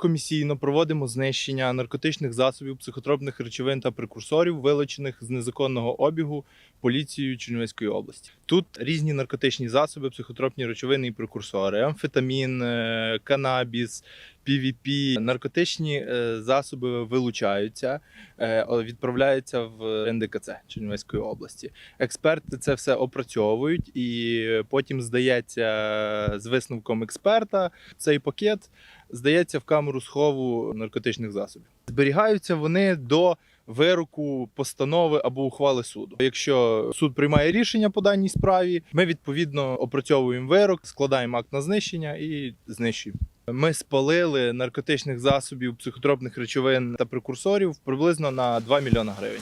Комісійно проводимо знищення наркотичних засобів, психотропних речовин та прекурсорів, вилучених з незаконного обігу поліцією Чернівецької області. Тут різні наркотичні засоби, психотропні речовини і прекурсори: амфетамін, е, канабіс, PVP. Наркотичні е, засоби вилучаються, е, відправляються в НДКЦ Чернівецької області. Експерти це все опрацьовують, і потім здається з висновком експерта цей пакет здається в камеру схову наркотичних засобів. Зберігаються вони до вироку, постанови або ухвали суду. Якщо суд приймає рішення по даній справі, ми відповідно опрацьовуємо вирок, складаємо акт на знищення і знищуємо. Ми спалили наркотичних засобів, психотропних речовин та прекурсорів приблизно на 2 мільйони гривень.